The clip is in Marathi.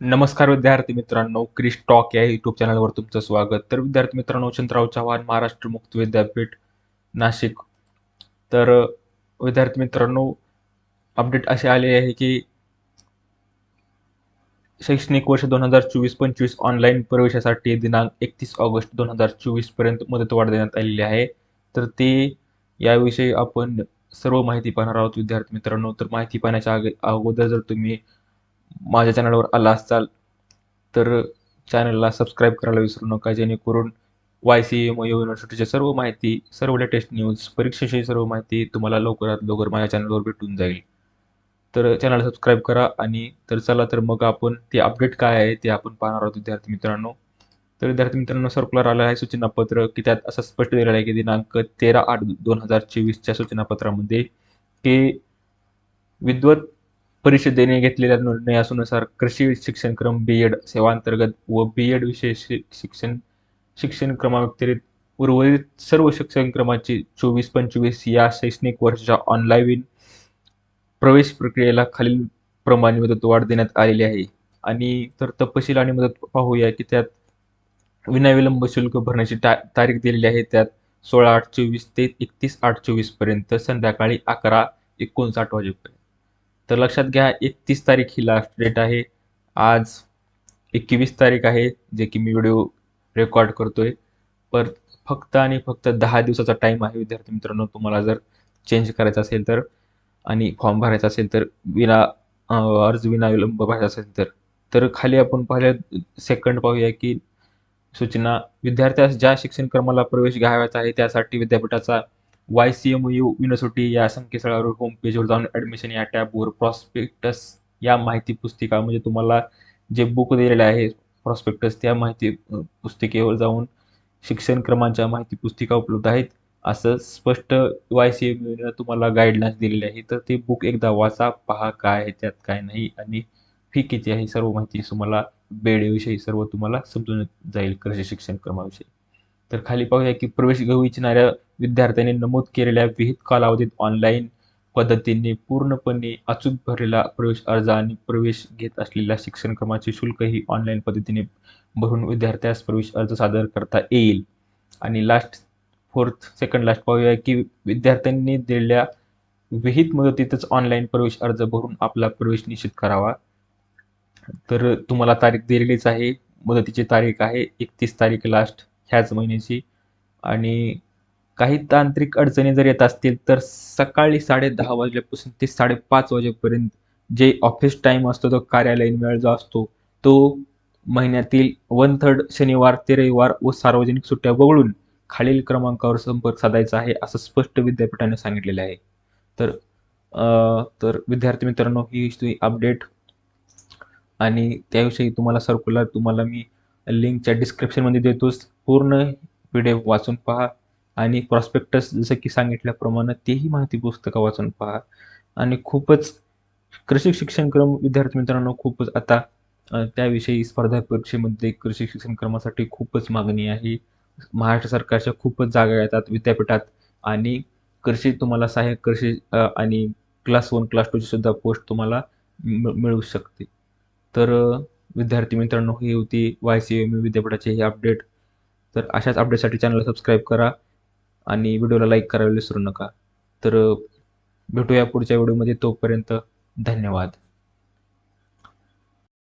नमस्कार विद्यार्थी मित्रांनो क्रिस टॉक या युट्यूब चॅनलवर तुमचं स्वागत. तर विद्यार्थी मित्रांनो यशवंतराव चव्हाण महाराष्ट्र मुक्त विद्यापीठ नाशिक. तर विद्यार्थी मित्रांनो अपडेट असे आले आहे की शैक्षणिक वर्ष दोन हजार चोवीस पंचवीस ऑनलाईन प्रवेशासाठी दिनांक एकतीस ऑगस्ट दोन हजार चोवीसपर्यंत मुदतवाढ देण्यात आलेली आहे. तर ते याविषयी आपण सर्व माहिती पाहणार आहोत विद्यार्थी मित्रांनो. तर माहिती पाहण्याच्या अगोदर जर तुम्ही माझ्या चॅनलवर आला असाल तर चॅनलला सबस्क्राईब करायला विसरू नका जेणेकरून वाय सी एम युनिव्हर्सिटीच्या सर्व माहिती सर्व लेटेस्ट न्यूज परीक्षेची सर्व माहिती तुम्हाला लवकरात लवकर माझ्या चॅनलवर भेटून जाईल. तर चॅनल सबस्क्राईब करा आणि तर चला तर मग आपण ते अपडेट काय आहे ते आपण पाहणार आहोत विद्यार्थी मित्रांनो. तर विद्यार्थी मित्रांनो सर्क्युलर आलं आहे सूचनापत्र की त्यात असं स्पष्ट दिलेलं आहे की दिनांक तेरा आठ दोन हजार चोवीसच्या सूचनापत्रामध्ये की विद्वत परिषदेने घेतलेल्या निर्णयानुसार कृषी शिक्षण क्रम बी एड सेवांतर्गत व बी एड विषय शिक्षण शिक्षण क्रमाव्यतिरिक्त उर्वरित सर्व शिक्षण क्रमाची चोवीस पंचवीस या शैक्षणिक वर्षाच्या ऑनलाईन प्रवेश प्रक्रियेला खालील प्रमाणे मुदतवाढ देण्यात आलेली आहे. आणि तर तपशील आणि मदत पाहूया की त्यात विनाविलंब शुल्क भरण्याची ता तारीख दिलेली आहे. त्यात सोळा आठ चोवीस ते एकतीस आठ चोवीसपर्यंत संध्याकाळी अकरा एकोणसाठ वाजेपर्यंत. तर लक्षात घ्या एकतीस तारीख ही लास्ट डेट आहे. आज एकवीस तारीख आहे जे की मी व्हिडिओ रेकॉर्ड करतोय. पर फक्त आणि फक्त दहा दिवसाचा टाईम आहे विद्यार्थी मित्रांनो तुम्हाला जर चेंज करायचं असेल तर आणि फॉर्म भरायचा असेल तर विना अर्ज विना विलंब भरायचा असेल तर तर खाली आपण पाहिलं सेकंड पाहूया की सूचना विद्यार्थ्यास ज्या शिक्षण क्रमाला प्रवेश घ्यावयाचा आहे त्यासाठी विद्यापीठाचा Y C M U university या संकेतस्थळावर होम पेजवर जाऊन ॲडमिशन या टॅबवर प्रॉस्पेक्टस या माहिती पुस्तिका म्हणजे तुम्हाला जे बुक दिलेलं आहे प्रॉस्पेक्टस त्या माहिती पुस्तिकेवर जाऊन शिक्षण क्रमांच्या माहिती पुस्तिका उपलब्ध आहेत. असं स्पष्ट वाय सी एम यूनं तुम्हाला गाईडलाईन्स दिलेली आहे. तर ते बुक एकदा वाचा पहा काय आहे त्यात काय नाही आणि फी किती आहे सर्व माहिती तुम्हाला बेडविषयी सर्व तुम्हाला समजून जाईल कृषी शिक्षण क्रमाविषयी. तर खाली पाहूया की प्रवेश घेऊ इच्छिणाऱ्या विद्यार्थ्यांनी नमूद केलेल्या विहित कालावधीत ऑनलाईन पद्धतीने पूर्णपणे अचूक भरलेला प्रवेश अर्ज आणि प्रवेश घेत असलेल्या शिक्षण क्रमाचे शुल्कही ऑनलाईन पद्धतीने भरून विद्यार्थ्यास प्रवेश अर्ज सादर करता येईल. आणि लास्ट फोर्थ सेकंड लास्ट पाहूया की विद्यार्थ्यांनी दिलेल्या विहित मुदतीतच ऑनलाईन प्रवेश अर्ज भरून आपला प्रवेश निश्चित करावा. तर तुम्हाला तारीख दिलेलीच आहे मुदतीची तारीख आहे एकतीस तारीख लास्ट ह्याच महिन्याची. आणि काही तांत्रिक अडचणी जर येत असतील तर सकाळी साडे दहा वाजल्यापासून ते साडेपाच वाजेपर्यंत जे ऑफिस टाईम असतो तो कार्यालयीन वेळ जो असतो तो महिन्यातील वन थर्ड शनिवार ते रविवार व सार्वजनिक सुट्ट्या वगळून खालील क्रमांकावर संपर्क साधायचा आहे असं स्पष्ट विद्यापीठाने सांगितलेलं आहे. तर तर विद्यार्थी मित्रांनो ही तुझी अपडेट आणि त्याविषयी तुम्हाला सर्क्युलर तुम्हाला मी लिंकच्या डिस्क्रिप्शनमध्ये देतोच. पूर्ण पी वाचून पहा. आणि प्रॉस्पेक्टस जसं की सांगितल्याप्रमाणे तेही माहिती पुस्तकं वाचून पहा. आणि खूपच कृषी शिक्षण क्रम विद्यार्थी मित्रांनो खूपच आता त्याविषयी स्पर्धा परीक्षेमध्ये कृषी शिक्षण क्रमासाठी खूपच मागणी आहे. महाराष्ट्र सरकारच्या खूपच जागा येतात विद्यापीठात आणि कृषी तुम्हाला सहाय्यक कृषी आणि क्लास वन क्लास टूची सुद्धा पोस्ट तुम्हाला मिळू शकते. तर विद्यार्थी मित्रांनो ही होती वाय सी एम विद्यापीठाचे हे अपडेट तर अशाच अपडेटसाठी चॅनलला सबस्क्राईब करा. आणि व्हिडिओला लाईक करायला विसरू नका. तर भेटूया पुढच्या व्हिडिओमध्ये. तोपर्यंत धन्यवाद.